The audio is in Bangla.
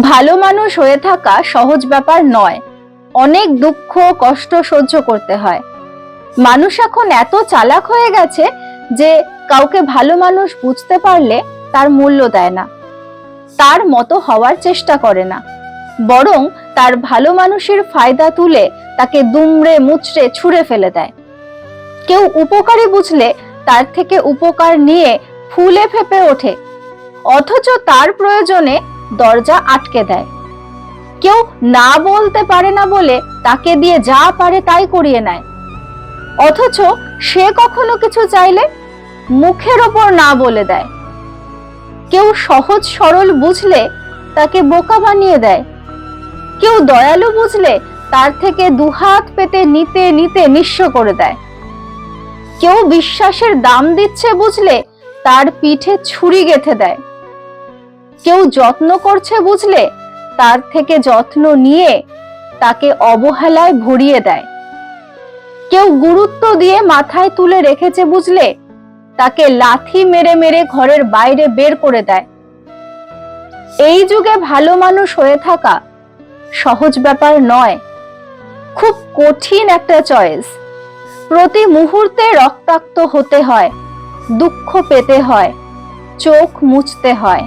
ভালো মানুষ হয়ে থাকা সহজ ব্যাপার নয়। অনেক দুঃখ, কষ্ট সহ্য করতে হয়। মানুষ এখন এত চালাক হয়ে গেছে যে কাউকে ভালো মানুষ বুঝতে পারলে তার মূল্য দেয় না। তার মতো হওয়ার চেষ্টা করে না। বরং তার ভালো মানুষের ফায়দা তুলে তাকে দুমড়ে মুচড়ে ছুঁড়ে ফেলে দেয়। কেউ উপকারী বুঝলে তার থেকে উপকার নিয়ে ফুলে ফেপে ওঠে। অথচ তার প্রয়োজনে দরজা আটকে দেয়। কেউ না বলতে পারে না বলে তাকে দিয়ে যা পারে তাই করিয়ে নেয়। অথচ সে কখনো কিছু চাইলে মুখের ওপর না বলে দেয়। কেউ সহজ সরল বুঝলে তাকে বোকা বানিয়ে দেয়। কেউ দয়ালু বুঝলে তার থেকে দুহাত পেতে নিতে নিতে নিঃস্ব করে দেয়। কেউ বিশ্বাসের দাম দিচ্ছে বুঝলে তার পিঠে ছুরি গেথে দেয়। কেউ যত্ন করছে বুঝলে? তার থেকে যত্ন নিয়ে তাকে অবহেলায় ভরিয়ে দেয়। কেউ গুরুত্ব দিয়ে মাথায় তুলে রেখেছে বুঝলে? তাকে লাথি মেরে মেরে ঘরের বাইরে বের করে দেয়। এই যুগে ভালো মানুষ হয়ে থাকা সহজ ব্যাপার নয়। খুব কঠিন একটা চয়েস। প্রতি মুহূর্তে রক্তাক্ত হতে হয়, দুঃখ পেতে হয়, চোখ মুছতে হয়।